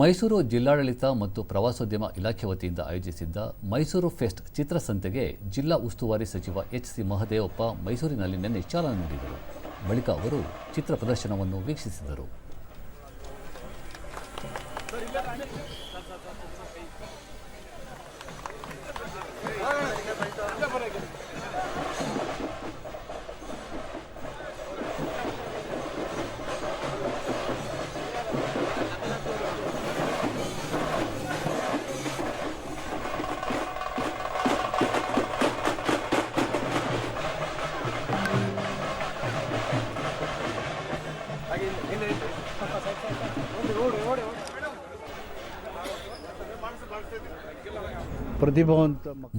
ಮೈಸೂರು ಜಿಲ್ಲಾಡಳಿತ ಮತ್ತು ಪ್ರವಾಸೋದ್ಯಮ ಇಲಾಖೆ ವತಿಯಿಂದ ಆಯೋಜಿಸಿದ್ದ ಮೈಸೂರು ಫೆಸ್ಟ್ ಚಿತ್ರಸಂತೆಗೆ ಜಿಲ್ಲಾ ಉಸ್ತುವಾರಿ ಸಚಿವ ಎಚ್ ಸಿ ಮಹದೇವಪ್ಪ ಮೈಸೂರಿನಲ್ಲಿ ನಿನ್ನೆ ಚಾಲನೆ ನೀಡಿದರು. ಬಳಿಕ ಅವರು ಚಿತ್ರ ಪ್ರದರ್ಶನವನ್ನು ವೀಕ್ಷಿಸಿದರು.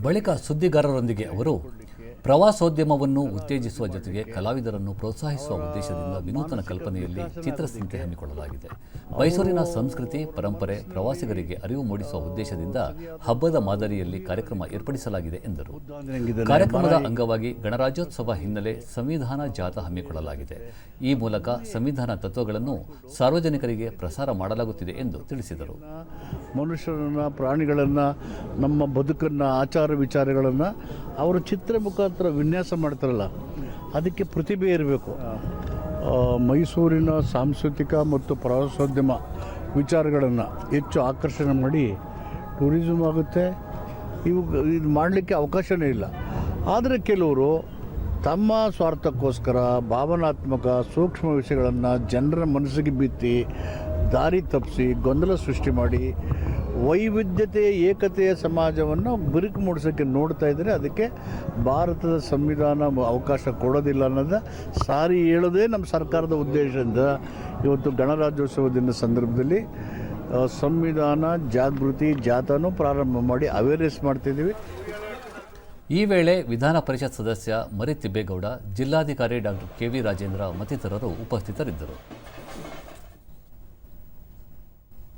ಬಳಿಕ ಸುದ್ದಿಗಾರರೊಂದಿಗೆ ಅವರು ಪ್ರವಾಸೋದ್ಯಮವನ್ನು ಉತ್ತೇಜಿಸುವ ಜೊತೆಗೆ ಕಲಾವಿದರನ್ನು ಪ್ರೋತ್ಸಾಹಿಸುವ ಉದ್ದೇಶದಿಂದ ವಿನೂತನ ಕಲ್ಪನೆಯಲ್ಲಿ ಚಿತ್ರಸಂತೆ ಹಮ್ಮಿಕೊಳ್ಳಲಾಗಿದೆ. ಮೈಸೂರಿನ ಸಂಸ್ಕೃತಿ, ಪರಂಪರೆ, ಪ್ರವಾಸಿಗರಿಗೆ ಅರಿವು ಮೂಡಿಸುವ ಉದ್ದೇಶದಿಂದ ಹಬ್ಬದ ಮಾದರಿಯಲ್ಲಿ ಕಾರ್ಯಕ್ರಮ ಏರ್ಪಡಿಸಲಾಗಿದೆ ಎಂದರು? ಕಾರ್ಯಕ್ರಮದ ಅಂಗವಾಗಿ ಗಣರಾಜ್ಯೋತ್ಸವ ಹಿನ್ನೆಲೆ ಸಂವಿಧಾನ ಜಾಥಾ ಹಮ್ಮಿಕೊಳ್ಳಲಾಗಿದೆ. ಈ ಮೂಲಕ ಸಂವಿಧಾನ ತತ್ವಗಳನ್ನು ಸಾರ್ವಜನಿಕರಿಗೆ ಪ್ರಸಾರ ಮಾಡಲಾಗುತ್ತಿದೆ ಎಂದು ತಿಳಿಸಿದರು. ಮನುಷ್ಯರನ್ನು, ಪ್ರಾಣಿಗಳನ್ನು, ನಮ್ಮ ಬದುಕನ್ನು, ಆಚಾರ ವಿಚಾರಗಳನ್ನು ಅವರು ಚಿತ್ರ ಮುಖಾಂತರ ವಿನ್ಯಾಸ ಮಾಡ್ತಾರಲ್ಲ, ಅದಕ್ಕೆ ಪ್ರತಿಭೆ ಇರಬೇಕು. ಮೈಸೂರಿನ ಸಾಂಸ್ಕೃತಿಕ ಮತ್ತು ಪ್ರವಾಸೋದ್ಯಮ ವಿಚಾರಗಳನ್ನು ಹೆಚ್ಚು ಆಕರ್ಷಣೆ ಮಾಡಿ ಟೂರಿಸಮ್ ಆಗುತ್ತೆ. ಇವು ಇದು ಮಾಡಲಿಕ್ಕೆ ಅವಕಾಶವೇ ಇಲ್ಲ. ಆದರೆ ಕೆಲವರು ತಮ್ಮ ಸ್ವಾರ್ಥಕ್ಕೋಸ್ಕರ, ಭಾವನಾತ್ಮಕ, ಸೂಕ್ಷ್ಮ ವಿಷಯಗಳನ್ನು ಜನರ ಮನಸ್ಸಿಗೆ ಬಿತ್ತಿ, ದಾರಿ ತಪ್ಪಿಸಿ, ಗೊಂದಲ ಸೃಷ್ಟಿ ಮಾಡಿ ವೈವಿಧ್ಯತೆಯ ಏಕತೆಯ ಸಮಾಜವನ್ನು ಬಿರುಕು ಮೂಡಿಸೋಕ್ಕೆ ನೋಡ್ತಾ ಇದ್ದರೆ ಅದಕ್ಕೆ ಭಾರತದ ಸಂವಿಧಾನ ಅವಕಾಶ ಕೊಡೋದಿಲ್ಲ ಅನ್ನೋದ ಸಾರಿ ಹೇಳೋದೇ ನಮ್ಮ ಸರ್ಕಾರದ ಉದ್ದೇಶದಿಂದ ಇವತ್ತು ಗಣರಾಜ್ಯೋತ್ಸವ ದಿನದ ಸಂದರ್ಭದಲ್ಲಿ ಸಂವಿಧಾನ ಜಾಗೃತಿ ಜಾಥಾನೂ ಪ್ರಾರಂಭ ಮಾಡಿ ಅವೇರ್ನೆಸ್ ಮಾಡ್ತಿದ್ದೀವಿ. ಈ ವೇಳೆ ವಿಧಾನ ಪರಿಷತ್ ಸದಸ್ಯ ಮರಿ ತಿಬ್ಬೇಗೌಡ ಜಿಲ್ಲಾಧಿಕಾರಿ ಡಾಕ್ಟರ್ ಕೆ ವಿ ರಾಜೇಂದ್ರ ಮತ್ತಿತರರು ಉಪಸ್ಥಿತರಿದ್ದರು.